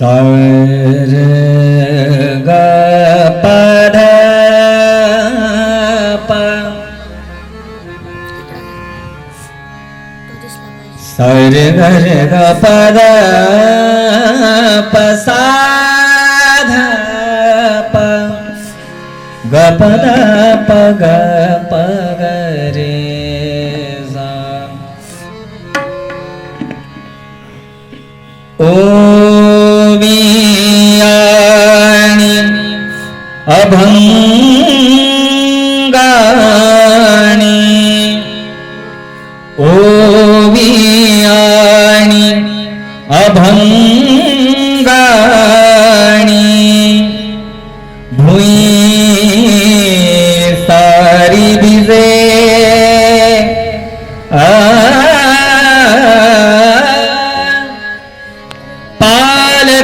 സരഗപദ സരി ഗര പദ പസാധ ഗപദ പഗ പഗരേ ഓ अभङ्गाणि ओवियाणि अभङ्गाणि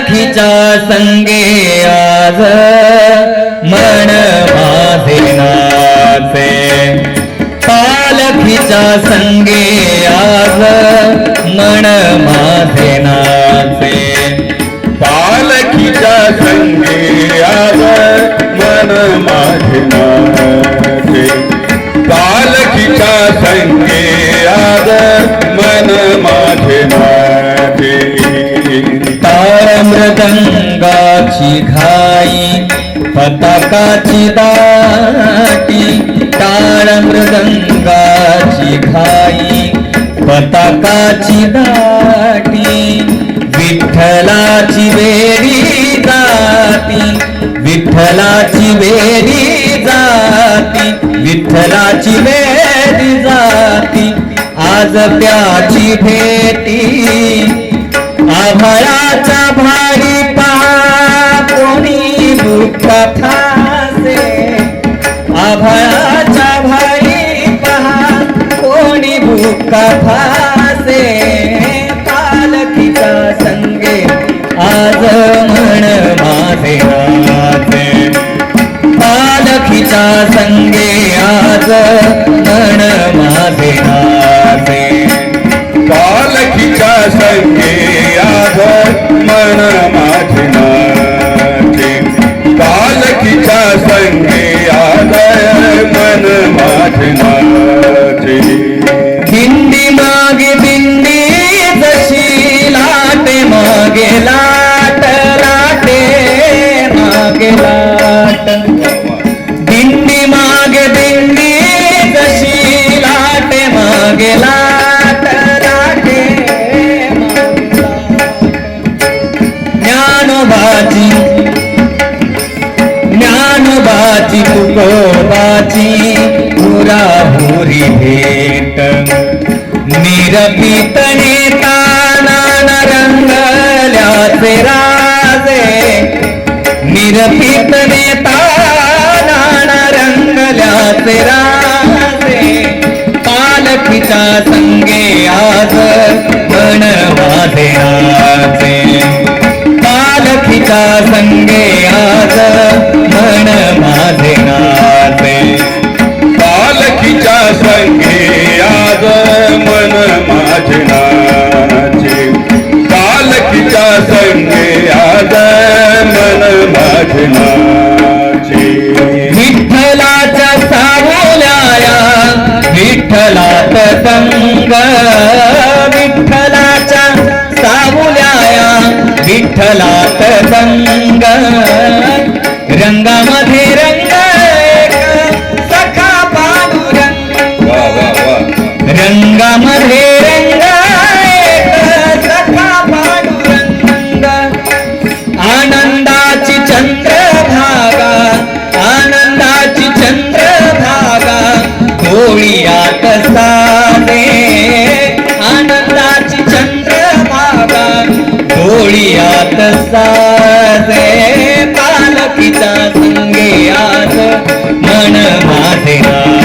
पालखीच्या संगे आज मन माझे नाचे. पालखीच्या संगे आज मन माझे नाचे. पालखीच्या संगे आज मन माझे नाचे. पालखीच्या संगे आज मन रंगाची घाई पताकाची दाटी टाळ मृदंगाची घाई पताकाची दाटी विठ्ठलाची वेरी जाती विठ्ठलाची वेरी जाती विठ्ठलाची वेरी जाती आज त्याची भेटी आभाळाचा भारी दुःख ठासे आभाळाचा भारी पहा कोणी भूका फासे पालकीचा संगे आज म्हण माझे राजे पालखीचा संगे आज म्हण माझे राजे पालखीचा संगे आज म्हण दिंडी मागे दिंडी कशी लाटे मागे लाट लाटे ज्ञानोबाची ज्ञानोबाची तुकोबाची पुरा भुरी भेट. निरपित नेता नाना रंगल्याचे राजे निरपित नेता रंगल्याचे राजे पालखीचा संगे आज मन माझे नाचे पालखीचा संगे आज मन माझे नाचे पालखीचा संगे आज मन माझे नाचे पालखीचा संगे आज मन माझे नाचे विठ्ठलात विठ्ठलाचा साबुल्याया सावल्याया विठ्ठलात रंग रंगामध्ये गात साजे पालपिता संगे आस मन माझे